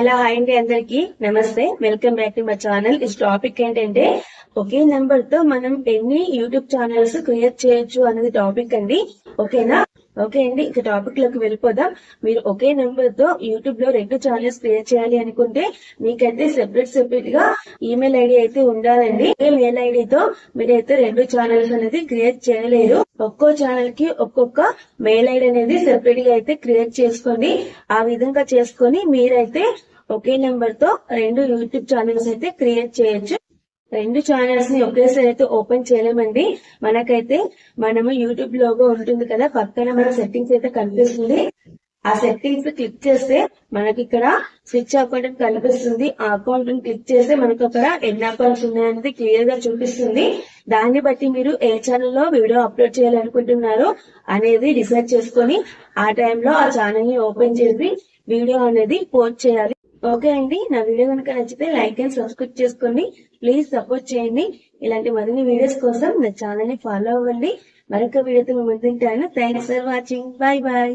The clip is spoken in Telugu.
హలో హాయ్ అండి అందరికి. నమస్తే. Welcome back to my channel ఈ టాపిక్ ఏంటంటే ఒకే నెంబర్తో మనం ఎన్ని యూట్యూబ్ ఛానల్స్ క్రియేట్ చేయొచ్చు అనేది టాపిక్ అండి. ఓకేనా? ఓకే అండి. ఇక టాపిక్లోకి వెళ్ళిపోదాం. మీరు ఒకే నెంబర్తో యూట్యూబ్లో రెండు ఛానల్స్ క్రియేట్ చేయాలి అనుకుంటే మీకైతే సెపరేట్ సెపరేట్గా ఈమెయిల్ ఐడి అయితే ఉండాలండి. ఒకే మెయిల్ ఐడితో మీరైతే రెండు ఛానల్స్ అనేది క్రియేట్ చేయలేరు. ఒక్కో ఛానల్కి ఒక్కొక్క మెయిల్ ఐడి అనేది సెపరేట్గా అయితే క్రియేట్ చేసుకోండి. ఆ విధంగా చేసుకొని మీరైతే ఒకే నెంబర్తో రెండు యూట్యూబ్ ఛానల్స్ అయితే క్రియేట్ చేయొచ్చు. రెండు ఛానల్స్ని ఒకేసారి అయితే ఓపెన్ చేయలేమండి. మనకైతే మనము యూట్యూబ్ లోగో ఉంటుంది కదా పక్కన మన సెట్టింగ్స్ అయితే కనిపిస్తుంది. ఆ సెట్టింగ్స్ క్లిక్ చేస్తే మనకి ఇక్కడ స్విచ్ అకౌంట్ కనిపిస్తుంది. ఆ అకౌంట్ క్లిక్ చేస్తే మనకు అక్కడ ఎన్ని అకౌంట్స్ ఉన్నాయనేది క్లియర్గా చూపిస్తుంది. దాన్ని బట్టి మీరు ఏ ఛానల్లో వీడియో అప్లోడ్ చేయాలనుకుంటున్నారో అనేది డిసైడ్ చేసుకొని ఆ టైంలో ఆ ఛానల్ని ఓపెన్ చేసి వీడియో అనేది పోస్ట్ చేయాలి. ఓకే అండి. నా వీడియో కనుక నచ్చితే లైక్ అండ్ సబ్స్క్రైబ్ చేసుకోండి. ప్లీజ్ సపోర్ట్ చేయండి. ఇలాంటి మరిన్ని వీడియోస్ కోసం నా ఛానల్ని ఫాలో అవ్వండి. మరొక వీడియోతో మేము ముందుంటాను thanks for watching bye bye